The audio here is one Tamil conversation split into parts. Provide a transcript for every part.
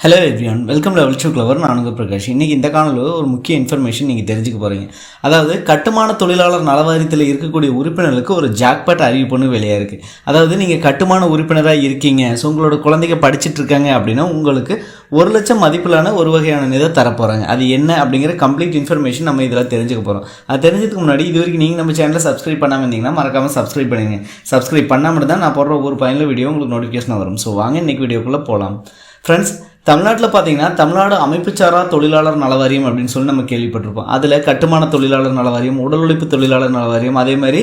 Hello everyone welcome level two clever நான் பிரகாஷ். இன்றைக்கி இந்த காணொலியில் ஒரு முக்கிய இன்ஃபர்மேஷன் நீங்கள் தெரிஞ்சுக்க போகிறீங்க அதாவது கட்டுமான தொழிலாளர் நலவாரியத்தில் இருக்கக்கூடிய உறுப்பினர்களுக்கு ஒரு ஜாக்பாட் அறிவிப்புன்னு வெளியாக இருக்குது அதாவது நீங்கள் கட்டுமான உறுப்பினராக இருக்கீங்க. ஸோ உங்களோட குழந்தைங்க படிச்சிட்டு இருக்காங்க அப்படின்னா உங்களுக்கு ஒரு லட்சம் மதிப்பிலான ஒரு வகையான இதை தரப்போகிறாங்க அது என்ன அப்படிங்கிற கம்ப்ளீட் இன்ஃபர்மேஷன் நம்ம இதில் தெரிஞ்சுக்க போகிறோம் அது தெரிஞ்சதுக்கு முன்னாடி இது வரைக்கும் நீங்கள் நம்ம சேனலில் சப்ஸ்கிரைப் பண்ணாமல் இருந்தீங்கன்னா மறக்காமல் சப்ஸ்கிரைப் பண்ணுங்க. சப்ஸ்கிரைப் பண்ணாமல் தான் நான் போடுற ஒரு பயனில் வீடியோ உங்களுக்கு நோட்டிஃபிகேஷன் வரும். ஸோ வாங்க இன்னைக்கு வீடியோக்குள்ளே போகலாம் ஃப்ரெண்ட்ஸ் தமிழ்நாட்டில் பார்த்தீங்கன்னா தமிழ்நாடு அமைப்புச்சாரா தொழிலாளர் நலவாரியம் அப்படின்னு சொல்லி நம்ம கேள்விப்பட்டிருப்போம். அதில் கட்டுமான தொழிலாளர் நலவாரியம் உடல் உழைப்பு தொழிலாளர் நலவாரியம் அதே மாதிரி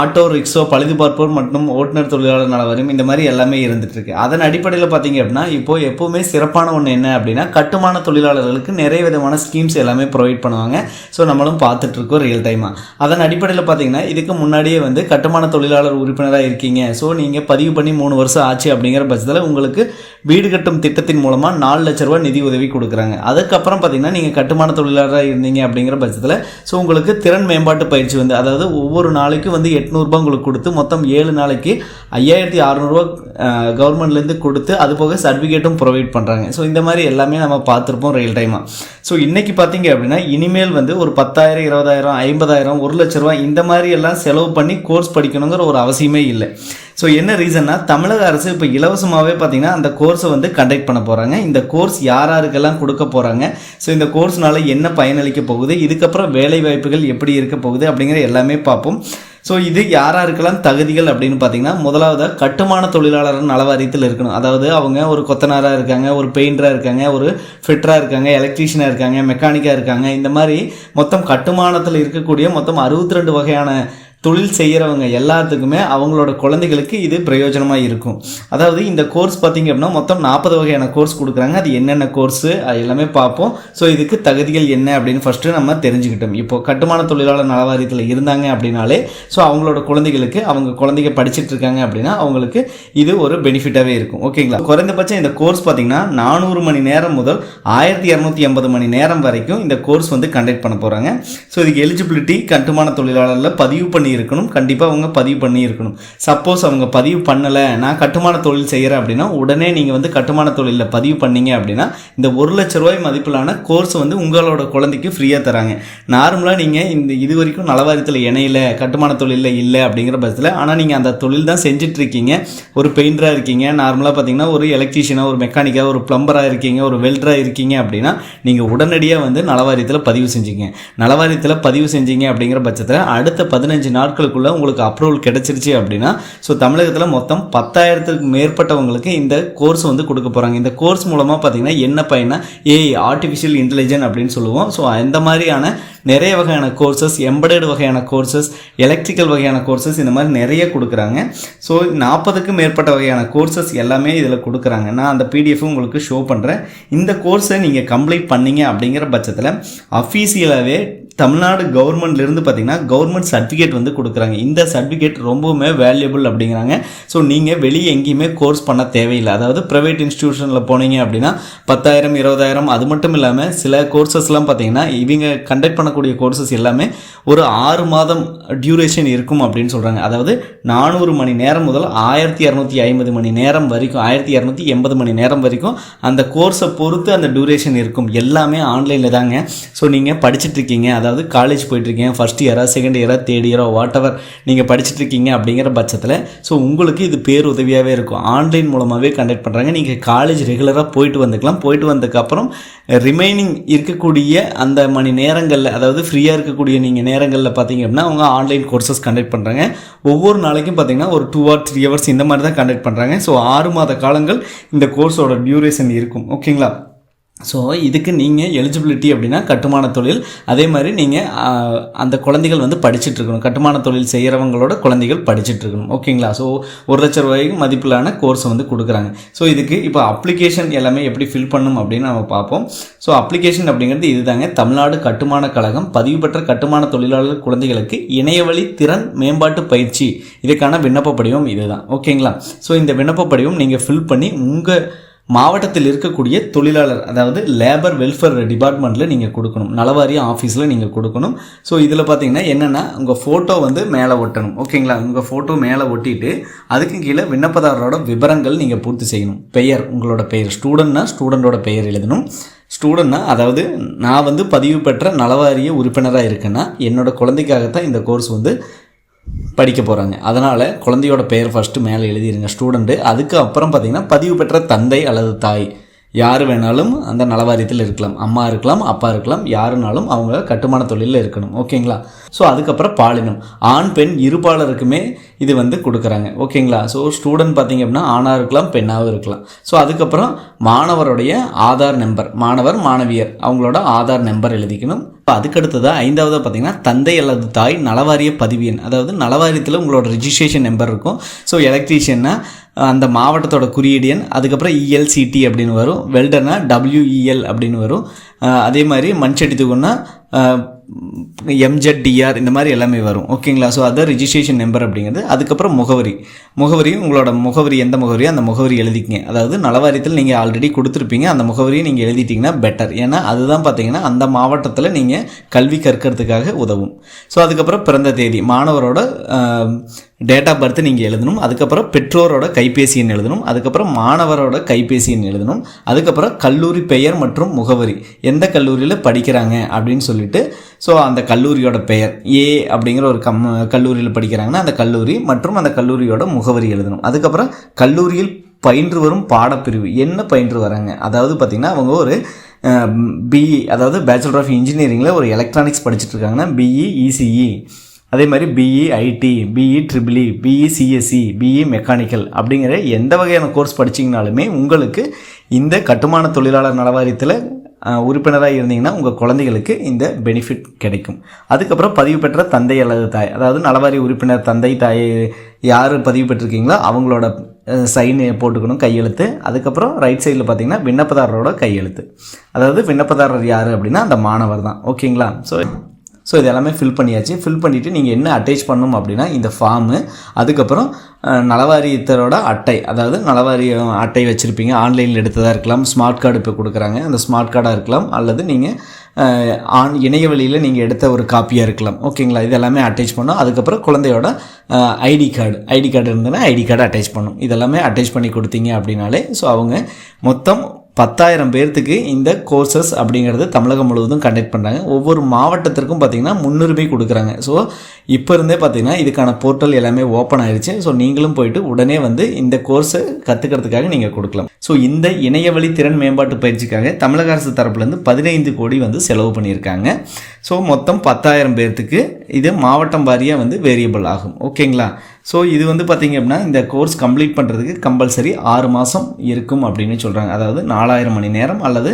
ஆட்டோ ரிக்ஷோ பழுது பார்ப்போர் மற்றும் ஓட்டுநர் தொழிலாளர் நலவாரியம் இந்த மாதிரி எல்லாமே இருந்துகிட்ருக்கு அதன் அடிப்படையில் பார்த்தீங்க அப்படின்னா இப்போ எப்போவுமே சிறப்பான ஒன்று என்ன அப்படின்னா கட்டுமான தொழிலாளர்களுக்கு நிறைய விதமான ஸ்கீம்ஸ் எல்லாமே ப்ரொவைட் பண்ணுவாங்க. ஸோ நம்மளும் பார்த்துட்ருக்கோம் ரியல் டைமாக அதன் அடிப்படையில் பார்த்தீங்கன்னா இதுக்கு முன்னாடியே வந்து கட்டுமான தொழிலாளர் உறுப்பினராக இருக்கீங்க. ஸோ நீங்கள் பதிவு பண்ணி மூணு வருஷம் ஆச்சு அப்படிங்கிற பட்சத்தில் உங்களுக்கு வீடு கட்டும் திட்டத்தின் மூலம் மூலமாக நாலு லட்ச ரூபா நிதி உதவி கொடுக்குறாங்க. அதுக்கப்புறம் பார்த்தீங்கன்னா நீங்கள் கட்டுமான தொழிலாளராக இருந்தீங்க அப்படிங்கிற பட்சத்தில் ஸோ உங்களுக்கு திறன் மேம்பாட்டு பயிற்சி வந்து அதாவது ஒவ்வொரு நாளைக்கும் வந்து எட்நூறுபா உங்களுக்கு கொடுத்து மொத்தம் ஏழு நாளைக்கு ஐயாயிரத்தி அறநூறுவா கவர்மெண்ட்லேருந்து கொடுத்து அது போக சர்டிஃபிகேட்டும் ப்ரொவைட் பண்ணுறாங்க ஸோ இந்த மாதிரி எல்லாமே நம்ம பார்த்துருப்போம் ரியல் டைமாக ஸோ இன்றைக்கி பார்த்தீங்க அப்படின்னா இனிமேல் வந்து ஒரு பத்தாயிரம் இருபதாயிரம் ஐம்பதாயிரம் ஒரு லட்ச ரூபா இந்த மாதிரி எல்லாம் செலவு பண்ணி கோர்ஸ் படிக்கணுங்கிற ஒரு அவசியமே இல்லை. ஸோ என்ன ரீசன்னா தமிழக அரசு இப்போ இலவசமாகவே பார்த்தீங்கன்னா அந்த கோர்ஸை வந்து கண்டக்ட் பண்ண போகிறாங்க இந்த கோர்ஸ் யார் யாருக்கெல்லாம் கொடுக்க போகிறாங்க ஸோ இந்த கோர்ஸ்னால என்ன பயனளிக்க போகுது? இதுக்கப்புறம் வேலை வாய்ப்புகள் எப்படி இருக்க போகுது? அப்படிங்கிற எல்லாமே பார்ப்போம். ஸோ இது யாராருக்கெல்லாம் தகுதிகள் அப்படின்னு பார்த்தீங்கன்னா முதலாவது கட்டுமான தொழிலாளர் நலவாரியத்தில் இருக்கணும். அதாவது அவங்க ஒரு கொத்தனாராக இருக்காங்க ஒரு பெயிண்டராக இருக்காங்க ஒரு ஃபிட்டராக இருக்காங்க எலக்ட்ரீஷியனாக இருக்காங்க மெக்கானிக்காக இருக்காங்க. இந்த மாதிரி மொத்தம் கட்டுமானத்தில் இருக்கக்கூடிய மொத்தம் அறுபத்தி ரெண்டு வகையான தொழில் செய்கிறவங்க எல்லாத்துக்குமே அவங்களோட குழந்தைகளுக்கு இது பிரயோஜனமாக இருக்கும். அதாவது இந்த கோர்ஸ் பார்த்திங்க அப்படின்னா மொத்தம் நாற்பது வகையான கோர்ஸ் கொடுக்குறாங்க. அது என்னென்ன கோர்ஸு அது எல்லாமே பார்ப்போம். ஸோ இதுக்கு தகுதிகள் என்ன அப்படின்னு ஃபஸ்ட்டு நம்ம தெரிஞ்சுக்கிட்டோம். இப்போ கட்டுமான தொழிலாளர் நலவாரியத்தில் இருந்தாங்க அப்படின்னாலே ஸோ அவங்களோட குழந்தைகளுக்கு அவங்க குழந்தைங்க படிச்சிட்டு இருக்காங்க அப்படின்னா அவங்களுக்கு இது ஒரு பெனிஃபிட்டாகவே இருக்கும். ஓகேங்களா குறைந்தபட்சம் இந்த கோர்ஸ் பார்த்தீங்கன்னா நானூறு மணி நேரம் முதல் ஆயிரத்தி இரநூத்தி எண்பது மணி நேரம் வரைக்கும் இந்த கோர்ஸ் வந்து கண்டக்ட் பண்ண போகிறாங்க ஸோ இதுக்கு எலிஜிபிலிட்டி கட்டுமான தொழிலாளரில் பதிவு பண்ணி இருக்கணும் கண்டிப்பாக அவங்க பதிவு பண்ணியிருக்கணும். சப்போஸ் அவங்க பதிவு பண்ணலை நான் கட்டுமான தொழில் செய்கிறேன் அப்படின்னா உடனே நீங்கள் வந்து கட்டுமான தொழிலில் பதிவு பண்ணீங்க அப்படின்னா இந்த ஒரு லட்ச ரூபாய் மதிப்பிலான கோர்ஸ் வந்து உங்களோட குழந்தைக்கு ஃப்ரீயாக தராங்க. நார்மலாக நீங்கள் இந்த இது வரைக்கும் நலவாரியத்தில் இணையில கட்டுமான தொழிலில் இல்லை அப்படிங்கிற பட்சத்தில் ஆனால் நீங்கள் அந்த தொழில் தான் செஞ்சிட்ருக்கீங்க. ஒரு பெயிண்டராக இருக்கீங்க நார்மலாக பார்த்தீங்கன்னா ஒரு எலக்ட்ரீஷியனாக ஒரு மெக்கானிக்காக ஒரு ப்ளம்பராக இருக்கீங்க ஒரு வெல்டராக இருக்கீங்க அப்படின்னா நீங்கள் உடனடியாக வந்து நலவாரியத்தில் பதிவு செஞ்சீங்க. நலவாரியத்தில் பதிவு செஞ்சீங்க அப்படிங்கிற பட்சத்தில் அடுத்த பதினஞ்சு நாள் நாட்களுக்குள்ளே உங்களுக்கு அப்ரூவல் கிடைச்சிருச்சு அப்படின்னா ஸோ தமிழகத்தில் மொத்தம் பத்தாயிரத்துக்கு மேற்பட்டவங்களுக்கு இந்த கோர்ஸ் வந்து கொடுக்க போகிறாங்க இந்த கோர்ஸ் மூலமாக பார்த்தீங்கன்னா என்ன பயனா ஏஐ ஆர்டிஃபிஷியல் இன்டெலிஜென்ட் அப்படின்னு சொல்லுவோம். ஸோ அந்த மாதிரியான நிறைய வகையான கோர்சஸ் எம்படட் வகையான கோர்சஸ் எலக்ட்ரிக்கல் வகையான கோர்சஸ் இந்த மாதிரி நிறைய கொடுக்குறாங்க. ஸோ நாற்பதுக்கும் மேற்பட்ட வகையான கோர்சஸ் எல்லாமே இதில் கொடுக்குறாங்க. நான் அந்த பிடிஎஃப் உங்களுக்கு ஷோ பண்ணுறேன் இந்த கோர்ஸை நீங்கள் கம்ப்ளீட் பண்ணீங்க அப்படிங்கிற பட்சத்தில் அஃபீஷியலாகவே தமிழ்நாடு கவர்மெண்ட்லேருந்து பார்த்தீங்கன்னா கவர்மெண்ட் சர்டிஃபிகேட் வந்து கொடுக்குறாங்க. இந்த சர்டிஃபிகேட் ரொம்பவுமே வேல்யூபிள் அப்படிங்கிறாங்க. ஸோ நீங்கள் வெளியே எங்கேயுமே கோர்ஸ் பண்ண தேவையில்லை. அதாவது ப்ரைவேட் இன்ஸ்டியூஷனில் போனீங்க அப்படின்னா பத்தாயிரம் இருபதாயிரம் அது மட்டும் இல்லாமல் சில கோர்சஸ்லாம் பார்த்தீங்கன்னா இவங்க கண்டக்ட் பண்ணக்கூடிய கோர்சஸ் எல்லாமே ஒரு ஆறு மாதம் டியூரேஷன் இருக்கும் அப்படின்னு சொல்கிறாங்க அதாவது நானூறு மணி நேரம் முதல் ஆயிரத்தி இரநூத்தி ஐம்பது மணி நேரம் வரைக்கும் ஆயிரத்தி இரநூத்தி எண்பது மணி நேரம் வரைக்கும் அந்த கோர்ஸை பொறுத்து அந்த டியூரேஷன் இருக்கும். எல்லாமே ஆன்லைனில் தாங்க. ஸோ நீங்கள் படிச்சுட்டு இருக்கீங்க. அதாவது காலேஜ் போயிட்டுருக்கீங்க ஃபஸ்ட் இயரா செகண்ட் இயரா தேர்ட் இயரா வாட் எவர் நீங்கள் படிச்சுட்டு இருக்கீங்க அப்படிங்கிற பட்சத்தில் ஸோ உங்களுக்கு இது பேர் உதவியாகவே இருக்கும் ஆன்லைன் மூலமாகவே கண்டக்ட் பண்ணுறாங்க நீங்கள் காலேஜ் ரெகுலராக போயிட்டு வந்துக்கலாம். போயிட்டு வந்ததுக்கப்புறம் ரிமைனிங் இருக்கக்கூடிய அந்த மணி நேரங்களில் அதாவது ஃப்ரீயாக இருக்கக்கூடிய நீங்கள் நேரங்களில் பார்த்தீங்க அப்படின்னா அவங்க ஆன்லைன் கோர்சஸ் கண்டக்ட் பண்ணுறாங்க ஒவ்வொரு நாளைக்கும் பார்த்தீங்கன்னா ஒரு டூ ஆர் த்ரீ ஹவர்ஸ் இந்த மாதிரி தான் கண்டக்ட் பண்ணுறாங்க ஸோ ஆறு மாத காலங்கள் இந்த கோர்ஸோட டியூரேஷன் இருக்கும். ஓகேங்களா ஸோ இதுக்கு நீங்கள் எலிஜிபிலிட்டி அப்படின்னா கட்டுமான தொழில். அதே மாதிரி நீங்கள் அந்த குழந்தைகள் வந்து படிச்சுட்டு இருக்கணும். கட்டுமான தொழில் செய்கிறவங்களோட குழந்தைகள் படிச்சுட்டு இருக்கணும். ஓகேங்களா ஸோ ஒரு லட்ச ரூபாய்க்கு மதிப்பிலான கோர்ஸ் வந்து கொடுக்குறாங்க. ஸோ இதுக்கு இப்போ அப்ளிகேஷன் எல்லாமே எப்படி ஃபில் பண்ணும் அப்படின்னு நம்ம பார்ப்போம். ஸோ அப்ளிகேஷன் அப்படிங்கிறது இதுதாங்க. தமிழ்நாடு கட்டுமான கழகம் பதிவு பெற்ற கட்டுமான தொழிலாளர் குழந்தைகளுக்கு இணையவழி திறன் மேம்பாட்டு பயிற்சி. இதுக்கான விண்ணப்ப படிவம் இதுதான். ஓகேங்களா ஸோ இந்த விண்ணப்ப படிவம் நீங்கள் ஃபில் பண்ணி உங்கள் மாவட்டத்தில் இருக்கக்கூடிய தொழிலாளர் அதாவது லேபர் வெல்ஃபேர் டிபார்ட்மெண்ட்டில் நீங்கள் கொடுக்கணும். நலவாரிய ஆஃபீஸில் நீங்கள் கொடுக்கணும். ஸோ இதில் பார்த்தீங்கன்னா என்னென்னா உங்கள் ஃபோட்டோ வந்து மேலே ஒட்டணும். ஓகேங்களா உங்கள் ஃபோட்டோ மேலே ஒட்டிட்டு அதுக்கு கீழே விண்ணப்பதாரரோட விவரங்கள் நீங்கள் பூர்த்தி செய்யணும். பெயர் உங்களோட பெயர். ஸ்டூடெண்ட்னா ஸ்டூடெண்டோட பெயர் எழுதணும். ஸ்டூடெண்ட்னா அதாவது நான் வந்து பதிவு பெற்ற நலவாரிய உறுப்பினராக இருக்கேன்னா என்னோட குழந்தைக்காகத்தான் இந்த கோர்ஸ் வந்து படிக்க போகிறாங்க அதனால் குழந்தையோட பெயர் ஃபஸ்ட்டு மேலே எழுதிடுங்க ஸ்டூடெண்ட்டு அதுக்கு அப்புறம் பதிவு பெற்ற தந்தை அல்லது தாய். யார் வேணாலும் அந்த நலவாரியத்தில் இருக்கலாம். அம்மா இருக்கலாம் அப்பா இருக்கலாம் யாருனாலும் அவங்க கட்டுமான தொழிலில் இருக்கணும். ஓகேங்களா? ஸோ அதுக்கப்புறம் பாலினம். ஆண் பெண் இருபாலருக்குமே இது வந்து கொடுக்குறாங்க. ஓகேங்களா? ஸோ ஸ்டூடெண்ட் பார்த்தீங்க அப்படின்னா ஆணாக இருக்கலாம் பெண்ணாகவும் இருக்கலாம். ஸோ அதுக்கப்புறம் மாணவருடைய ஆதார் நம்பர் மாணவர் மாணவியர். அவங்களோட ஆதார் நம்பர் எழுதிக்கணும். இப்போ அதுக்கடுத்ததாக ஐந்தாவது பார்த்தீங்கன்னா தந்தை அல்லது தாய் நலவாரிய பதிவு எண். அதாவது நலவாரியத்தில் உங்களோட ரிஜிஸ்ட்ரேஷன் நம்பர் இருக்கும். ஸோ எலக்ட்ரீஷியன்னா அந்த மாவட்டத்தோட குறியீடு எண் அதுக்கப்புறம் இஎல்சிடி அப்படின்னு வரும் வெல்டர்னா டபிள்யூஇஎல் அப்படின்னு வரும். அதே மாதிரி மண்சட்டி தூக்குன்னா எம்ஜெட்டிஆர் இந்த மாதிரி எல்லாமே வரும். ஓகேங்களா? ஸோ அதான் ரிஜிஸ்ட்ரேஷன் நம்பர் அப்படிங்கிறது அதுக்கப்புறம் முகவரி. முகவரியும் உங்களோட முகவரி எந்த முகவரியோ அந்த முகவரி எழுதிக்கங்க. அதாவது நலவாரியத்தில் நீங்கள் ஆல்ரெடி கொடுத்துருப்பீங்க அந்த முகவரியை நீங்கள் எழுதிட்டிங்கன்னா பெட்டர் ஏன்னா அதுதான் பார்த்தீங்கன்னா அந்த மாவட்டத்தில் நீங்கள் கல்வி கற்கிறதுக்காக உதவும். ஸோ அதுக்கப்புறம் பிறந்த தேதி மாணவரோட டேட் ஆஃப் பர்த் நீங்கள் எழுதணும். அதுக்கப்புறம் பெற்றோரோட கைபேசி எண் எழுதணும். அதுக்கப்புறம் மாணவரோட கைபேசி எண் எழுதணும். அதுக்கப்புறம் கல்லூரி பெயர் மற்றும் முகவரி. எந்த கல்லூரியில் படிக்கிறாங்க அப்படின்னு சொல்லிட்டு ஸோ அந்த கல்லூரியோட பெயர் ஏ அப்படிங்கிற ஒரு கம் கல்லூரியில் படிக்கிறாங்கன்னா அந்த கல்லூரி மற்றும் அந்த கல்லூரியோட முகவரி எழுதணும். அதுக்கப்புறம் கல்லூரியில் பயின்று வரும் பாடப்பிரிவு. என்ன பயின்று வராங்க? அதாவது பார்த்திங்கன்னா அவங்க ஒரு பிஇ அதாவது பேச்சுலர் ஆஃப் இன்ஜினியரிங்கில் ஒரு எலக்ட்ரானிக்ஸ் படிச்சுட்டு இருக்காங்கன்னா பிஇ இசிஇ அதே மாதிரி BE IT BE triple E BE CSE BE mechanical அப்படிங்கிற எந்த வகையான கோர்ஸ் படிச்சிங்கனாலுமே உங்களுக்கு இந்த கட்டுமான தொழிலாளர் நலவாரியத்தில் உறுப்பினராக இருந்தீங்கன்னா உங்கள் குழந்தைகளுக்கு இந்த பெனிஃபிட் கிடைக்கும். அதுக்கப்புறம் பதிவு பெற்ற தந்தை அல்லது தாய் அதாவது நலவாரி உறுப்பினர் தந்தை தாய் யார் பதிவு பெற்றிருக்கீங்களோ அவங்களோட சைன் போட்டுக்கணும் கையெழுத்து. அதுக்கப்புறம் ரைட் சைடில் பார்த்தீங்கன்னா விண்ணப்பதாரரோட கையெழுத்து. அதாவது விண்ணப்பதாரர் யார் அப்படின்னா அந்த மாணவர் தான். ஓகேங்களா? ஸோ ஸோ இது எல்லாமே ஃபில் பண்ணியாச்சு. ஃபில் பண்ணிவிட்டு நீங்கள் என்ன அட்டேச் பண்ணணும் அப்படின்னா இந்த ஃபார்மு அதுக்கப்புறம் நலவாரியத்தரோட அட்டை அதாவது நலவாரிய அட்டை வச்சுருப்பீங்க. ஆன்லைனில் எடுத்ததாக இருக்கலாம் ஸ்மார்ட் கார்டு இப்போ கொடுக்குறாங்க. அந்த ஸ்மார்ட் கார்டாக இருக்கலாம் அல்லது நீங்கள் ஆன் இணைய வழியில் நீங்கள் எடுத்த ஒரு காப்பியாக இருக்கலாம். ஓகேங்களா இது எல்லாமே அட்டேச் பண்ணோம் அதுக்கப்புறம் குழந்தையோட ஐடி கார்டு ஐடி கார்டு இருந்ததுன்னா ஐடி கார்டு அட்டேச் பண்ணும் இதெல்லாமே அட்டேச் பண்ணி கொடுத்தீங்க அப்படின்னாலே ஸோ அவங்க மொத்தம் பத்தாயிரம் பேர்த்துக்கு இந்த கோர்சஸ் அப்படிங்கிறது தமிழகம் முழுவதும் கண்டக்ட் பண்ணுறாங்க ஒவ்வொரு மாவட்டத்திற்கும் பார்த்திங்கன்னா முன்னுரிமை கொடுக்குறாங்க. ஸோ இப்போ இருந்தே பார்த்தீங்கன்னா இதுக்கான போர்ட்டல் எல்லாமே ஓப்பன் ஆயிருச்சு. ஸோ நீங்களும் போயிட்டு உடனே வந்து இந்த கோர்ஸை கற்றுக்கிறதுக்காக நீங்கள் கொடுக்கலாம். ஸோ இந்த இணையவழி திறன் மேம்பாட்டு பயிற்சிக்காக தமிழக அரசு தரப்புலேருந்து பதினைந்து கோடி வந்து செலவு பண்ணியிருக்காங்க. ஸோ மொத்தம் பத்தாயிரம் பேர்த்துக்கு இது மாவட்டம் வாரியாக வந்து வேரியபிள் ஆகும். ஓகேங்களா ஸோ இது வந்து பார்த்திங்க அப்படின்னா இந்த கோர்ஸ் கம்ப்ளீட் பண்ணுறதுக்கு கம்பல்சரி ஆறு மாதம் இருக்கும் அப்படின்னு சொல்கிறாங்க அதாவது நாலாயிரம் மணி நேரம் அல்லது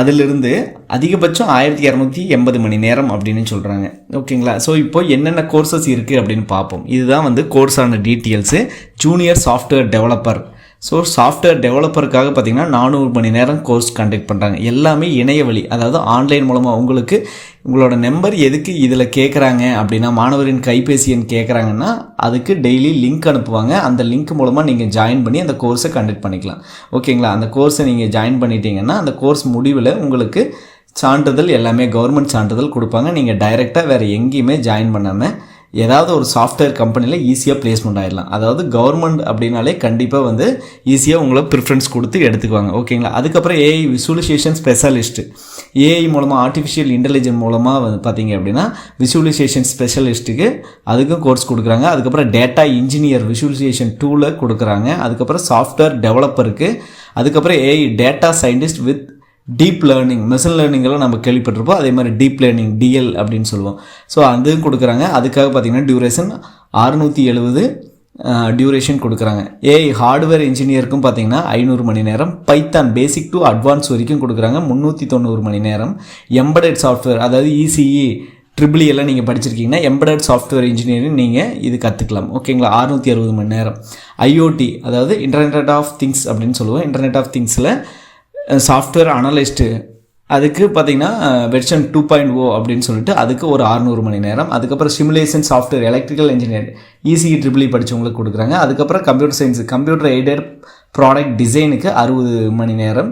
அதிலிருந்து அதிகபட்சம் ஆயிரத்தி இரநூத்தி எண்பது மணி நேரம் அப்படின்னு சொல்கிறாங்க ஓகேங்களா? ஸோ இப்போ என்னென்ன கோர்சஸ் இருக்குது அப்படின்னு பார்ப்போம். இதுதான் வந்து கோர்ஸான details junior software developer so software டெவலப்பருக்காக பார்த்தீங்கன்னா நானூறு மணி நேரம் கோர்ஸ் கண்டக்ட் பண்ணுறாங்க எல்லாமே இணைய வழி. அதாவது ஆன்லைன் மூலமாக உங்களுக்கு உங்களோட நம்பர் எதுக்கு இதில் கேட்குறாங்க அப்படின்னா மாணவரின் கைபேசி எண் கேட்குறாங்கன்னா அதுக்கு டெய்லி லிங்க் அனுப்புவாங்க. அந்த லிங்க் மூலமாக நீங்கள் ஜாயின் பண்ணி அந்த கோர்ஸை கண்டக்ட் பண்ணிக்கலாம். ஓகேங்களா அந்த கோர்ஸை நீங்கள் ஜாயின் பண்ணிட்டீங்கன்னா அந்த கோர்ஸ் முடிவில் உங்களுக்கு சான்றிதழ் எல்லாமே கவர்மெண்ட் சான்றிதழ் கொடுப்பாங்க. நீங்கள் டைரெக்டாக வேறு எங்கேயுமே ஜாயின் பண்ணாமல் ஏதாவது ஒரு சாஃப்ட்வேர் கம்பெனியில் ஈஸியாக பிளேஸ்மெண்ட் ஆயிடலாம். அதாவது கவர்மெண்ட் அப்படின்னாலே கண்டிப்பாக வந்து ஈஸியாக உங்களை ப்ரிஃபரன்ஸ் கொடுத்து எடுத்துக்குவாங்க. ஓகேங்களா அதுக்கப்புறம் ஏஐ விசுவலைசேஷன் ஸ்பெஷலிஸ்ட் ஏஐ மூலமாக ஆர்டிஃபிஷியல் இன்டெலிஜென்ஸ் மூலமாக வந்து பார்த்தீங்க அப்படின்னா விசுவலைசேஷன் ஸ்பெஷலிஸ்ட்டுக்கு அதுக்கும் கோர்ஸ் கொடுக்குறாங்க. அதுக்கப்புறம் டேட்டா இன்ஜினியர் விசுவலைசேஷன் டூலை கொடுக்குறாங்க. அதுக்கப்புறம் சாஃப்ட்வேர் டெவலப்பருக்கு அதுக்கப்புறம் AI data scientist with deep learning machine லேர்னிங்கெல்லாம் நம்ம கேள்விப்பட்டிருப்போம். அதே மாதிரி டீப் லேர்னிங் டிஎல் அப்படின்னு சொல்லுவோம். ஸோ அதுவும் கொடுக்குறாங்க. அதுக்காக பார்த்தீங்கன்னா டியூரேஷன் அறுநூற்றி எழுபது டியூரேஷன் கொடுக்குறாங்க. ஏஐ ஹார்ட்வேர் இன்ஜினியருக்கும் பார்த்தீங்கன்னா ஐநூறு மணி நேரம். பைத்தான் பேசிக் டு அட்வான்ஸ் வரைக்கும் கொடுக்குறாங்க. முந்நூற்றி தொண்ணூறு மணி நேரம். எம்படட் சாஃப்ட்வேர் அதாவது இசிஇ ட்ரிபிள் e எல்லாம் நீங்கள் படிச்சிருக்கீங்கன்னா எம்படட் சாஃப்ட்வேர் இன்ஜினியரிங் நீங்கள் இது கற்றுக்கலாம் ஓகேங்களா அறுநூற்றி அறுபது மணி நேரம். ஐஓடி அதாவது இன்டர்நெட் ஆஃப் திங்ஸ் அப்படின்னு சொல்லுவோம். இன்டர்நெட் ஆஃப் திங்ஸில் சாஃப்ட்வேர் அனலிஸ்ட்டு அதுக்கு பார்த்தீங்கன்னா வெர்ஷன் டூ பாயிண்ட் ஓ oh அப்படின்னு சொல்லிட்டு அதுக்கு ஒரு அறுநூறு மணி நேரம். அதுக்கப்புறம் simulation software electrical engineer ECE triple E படித்தவங்களுக்கு கொடுக்குறாங்க. அதுக்கப்புறம் computer science computer aided product டிசைனுக்கு அறுபது மணி நேரம்.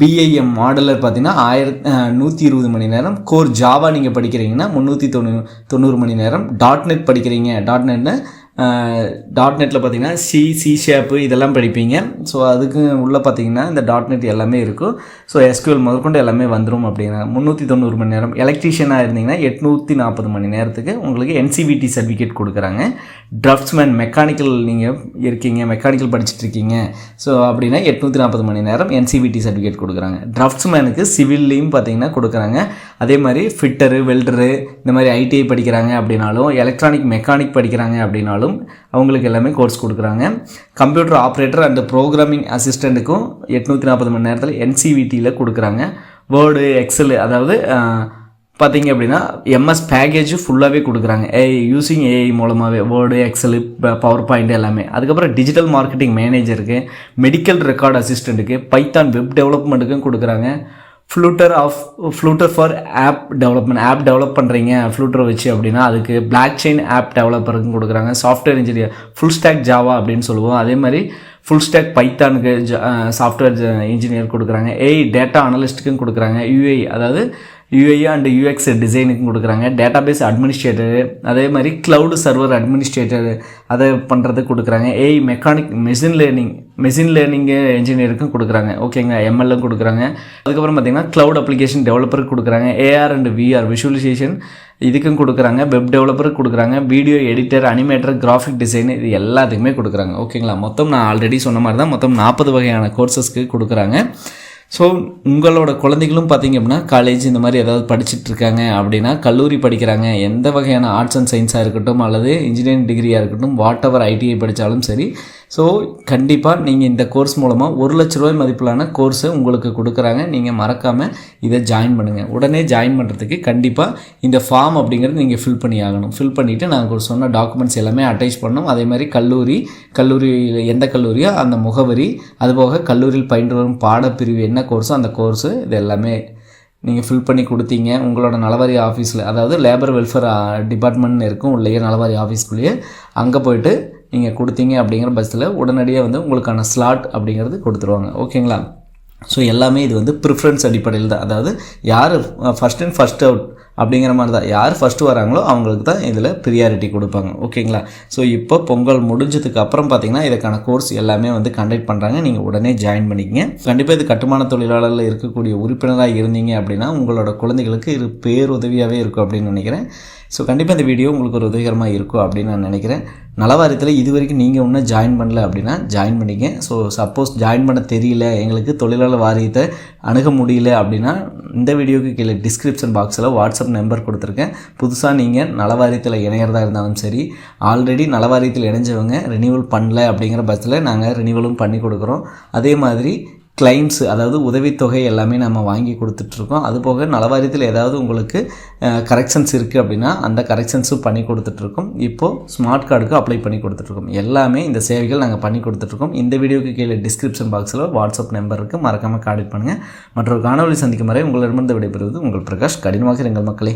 பிஐஎம் மாடலர் பார்த்தீங்கன்னா ஆயிரத் நூற்றி இருபது மணி நேரம். கோர் ஜாவா நீங்கள் படிக்கிறீங்கன்னா முந்நூற்றி தொண்ணூறு தொண்ணூறு மணி நேரம். டாட் நெட் படிக்கிறீங்க டாட் நெட்னு டாட் நெட்டில் பார்த்தீங்கன்னா சி சி ஷேப்பு இதெல்லாம் படிப்பீங்க. ஸோ அதுக்கு உள்ளே பார்த்தீங்கன்னா இந்த டாட் நெட் எல்லாமே இருக்கும் ஸோ எஸ்கியூஎல் முதற்கொண்டு எல்லாமே வந்துடும் அப்படின்னா முந்நூற்றி தொண்ணூறு மணி நேரம். எலக்ட்ரீஷியனாக இருந்தீங்கன்னா எட்நூற்றி நாற்பது மணி நேரத்துக்கு உங்களுக்கு என்சிவிடி சர்டிஃபிகேட் கொடுக்குறாங்க. ட்ரஃப்ட்ஸ்மேன் மெக்கானிக்கல் நீங்கள் இருக்கீங்க மெக்கானிக்கல் படிச்சுட்டு இருக்கீங்க. ஸோ அப்படின்னா எட்நூற்றி நாற்பது மணி நேரம் என்சிவிடி சர்டிஃபிகேட் கொடுக்குறாங்க. டிராஃப்ட்ஸ்மேனுக்கு சிவில்லையும் பார்த்தீங்கன்னா கொடுக்குறாங்க. அதே மாதிரி ஃபிட்டரு வெல்டரு இந்த மாதிரி ஐடிஐ படிக்கிறாங்க அப்படின்னாலும் எலக்ட்ரானிக் மெக்கானிக் படிக்கிறாங்க அப்படின்னாலும் அவங்களுக்கு எல்லாமே கோர்ஸ் கொடுக்குறாங்க. கம்ப்யூட்டர் ஆப்ரேட்டர் அண்ட் ப்ரோக்ராமிங் அசிஸ்டண்ட்டுக்கும் எட்நூற்றி நாற்பது மணி நேரத்தில் என்சிவிடியில் கொடுக்குறாங்க. வேர்டு எக்ஸலு அதாவது பார்த்தீங்க அப்படின்னா எம்எஸ் பேக்கேஜ் ஃபுல்லாகவே கொடுக்குறாங்க. ஏஐ யூஸிங் ஏஐ மூலமாகவே வேர்டு எக்ஸலு பவர் பாயிண்ட் எல்லாமே. அதுக்கப்புறம் டிஜிட்டல் மார்க்கெட்டிங் மேனேஜருக்கு மெடிக்கல் ரெக்கார்ட் அசிஸ்டண்ட்டுக்கு பைத்தான் வெப் டெவலப்மெண்ட்டுக்கும் கொடுக்குறாங்க. Flutter of Flutter for app development app develop பண்ணுறீங்க ஃப்ளூட்டர் வச்சு அப்படின்னா அதுக்கு பிளாக் செயின் ஆப் டெவலப்பருக்கும் கொடுக்குறாங்க. Software engineer full stack Java அப்படின்னு சொல்லுவோம். அதே மாதிரி ஃபுல் ஸ்டாக் பைத்தானுக்கு சாஃப்ட்வேர் இன்ஜினியர் கொடுக்குறாங்க. ஏஐ டேட்டா அனலிஸ்ட்டுக்கும் கொடுக்குறாங்க. யூஐ அதாவது யூஐ அண்ட் யூஎக்ஸ் டிசைனுக்கும் கொடுக்குறாங்க. டேட்டாபேஸ் அட்மினிஸ்ட்ரேட்டர் அதே மாதிரி க்ளவுடு சர்வர் அட்மினிஸ்ட்ரேட்டர் அதை பண்ணுறதுக்கு கொடுக்குறாங்க. AI mechanic machine learning machine learning இன்ஜினியருக்கும் கொடுக்குறாங்க. ஓகேங்க எம்எல்லும் கொடுக்குறாங்க. அதுக்கப்புறம் பார்த்தீங்கன்னா க்ளவுட் அப்ளிகேஷன் டெவலப்பருக்கு கொடுக்குறாங்க. ஏஆர் அண்ட் விஆர் விஷுவலைசேஷன் இதுக்கும் கொடுக்குறாங்க. வெப் டெவலப்பருக்கு கொடுக்குறாங்க. Video editor animator graphic design இது எல்லாத்துக்குமே கொடுக்குறாங்க. ஓகேங்களா மொத்தம் நான் ஆல்ரெடி சொன்ன மாதிரி தான் மொத்தம் நாற்பது வகையான கோர்சஸ்க்கு கொடுக்குறாங்க. ஸோ உங்களோட குழந்தைகளும் பார்த்தீங்க அப்படின்னா காலேஜ் இந்த மாதிரி ஏதாவது படிச்சுட்டு இருக்காங்க அப்படின்னா கல்லூரி படிக்கிறாங்க. எந்த வகையான ஆர்ட்ஸ் அண்ட் சயின்ஸாக இருக்கட்டும் அல்லது இன்ஜினியரிங் டிகிரியாக இருக்கட்டும் வாட் எவர் ஐடிஐ படித்தாலும் சரி ஸோ கண்டிப்பாக நீங்கள் இந்த கோர்ஸ் மூலமாக ஒரு லட்ச ரூபாய் மதிப்பிலான கோர்ஸை உங்களுக்கு கொடுக்குறாங்க. நீங்கள் மறக்காமல் இதை ஜாயின் பண்ணுங்கள் உடனே ஜாயின் பண்ணுறதுக்கு கண்டிப்பாக இந்த ஃபார்ம் அப்படிங்கிறது நீங்கள் ஃபில் பண்ணி ஆகணும். ஃபில் பண்ணிவிட்டு நாங்கள் சொன்ன டாக்குமெண்ட்ஸ் எல்லாமே அட்டாச் பண்ணணும். அதே மாதிரி கல்லூரி கல்லூரியில் எந்த கல்லூரியோ அந்த முகவரி அதுபோக கல்லூரியில் பயின்று வரும் பாடப்பிரிவு என்ன கோர்ஸோ அந்த கோர்ஸு இது எல்லாமே நீங்கள் ஃபில் பண்ணி கொடுத்தீங்க. உங்களோட நலவாரி ஆஃபீஸில் அதாவது லேபர் வெல்ஃபேர் டிபார்ட்மெண்ட்னு இருக்கும். உள்ளேயே நலவாரி ஆஃபீஸ்க்குள்ளேயே அங்கே போயிட்டு நீங்கள் கொடுத்தீங்க அப்படிங்கிற பஸ்ஸில் உடனடியாக வந்து உங்களுக்கான ஸ்லாட் அப்படிங்கிறது கொடுத்துருவாங்க. ஓகேங்களா? ஸோ எல்லாமே இது வந்து ப்ரிஃபரன்ஸ் அடிப்படையில் தான். அதாவது யார் ஃபஸ்ட் அண்ட் ஃபஸ்ட் அவுட் அப்படிங்கிற மாதிரி தான். யார் ஃபஸ்ட்டு வராங்களோ அவங்களுக்கு தான் இதில் ப்ரியாரிட்டி கொடுப்பாங்க. ஓகேங்களா? ஸோ இப்போ பொங்கல் முடிஞ்சதுக்கு அப்புறம் பார்த்தீங்கன்னா இதுக்கான கோர்ஸ் எல்லாமே வந்து கண்டக்ட் பண்ணுறாங்க நீங்கள் உடனே ஜாயின் பண்ணிக்கங்க. கண்டிப்பாக இது கட்டுமான தொழிலாளரில் இருக்கக்கூடிய உறுப்பினராக இருந்தீங்க அப்படின்னா உங்களோட குழந்தைகளுக்கு இது பேருதவியாகவே இருக்கும் அப்படின்னு நினைக்கிறேன். ஸோ கண்டிப்பாக இந்த வீடியோ உங்களுக்கு ஒரு உதவிகரமாக இருக்கும் அப்படின்னு நான் நினைக்கிறேன். நலவாரியத்தில் இது வரைக்கும் நீங்கள் இன்னும் ஜாயின் பண்ணல அப்படின்னா ஜாயின் பண்ணிங்க ஸோ சப்போஸ் ஜாயின் பண்ண தெரியல எங்களுக்கு தொழிலாளர் வாரியத்தை அணுக முடியல அப்படின்னா இந்த வீடியோக்கு கீழே டிஸ்கிரிப்ஷன் பாக்ஸில் வாட்ஸ்அப் நம்பர் கொடுத்துருக்கேன். புதுசாக நீங்கள் நலவாரியத்தில் இணையிறதா இருந்தாலும் சரி ஆல்ரெடி நலவாரியத்தில் இணைஞ்சவங்க ரினியூவல் பண்ணல அப்படிங்கிற பட்சத்தில் நாங்கள் ரினியூவலும் பண்ணி கொடுக்குறோம். அதே மாதிரி கிளைம்ஸ் அதாவது உதவித்தொகை எல்லாமே நம்ம வாங்கி கொடுத்துட்ருக்கோம். அதுபோக நலவாரியத்தில் ஏதாவது உங்களுக்கு கரெக்ஷன்ஸ் இருக்குது அப்படின்னா அந்த கரெக்ஷன்ஸும் பண்ணி கொடுத்துட்ருக்கோம். இப்போது ஸ்மார்ட் கார்டுக்கு அப்ளை பண்ணி கொடுத்துட்ருக்கோம். எல்லாமே இந்த சேவைகள் நாங்கள் பண்ணி கொடுத்துட்ருக்கோம். இந்த வீடியோக்கு கீழே டிஸ்கிரிப்ஷன் பாக்ஸில் வாட்ஸ்அப் நம்பர் இருக்குது மறக்காமல் காண்டக்ட் பண்ணுங்கள் மற்றொரு காணொலி சந்திக்கும் வரை உங்களிடமிருந்து விடைபெறுவது உங்கள் பிரகாஷ். கடினமாக எங்கள் மக்களே.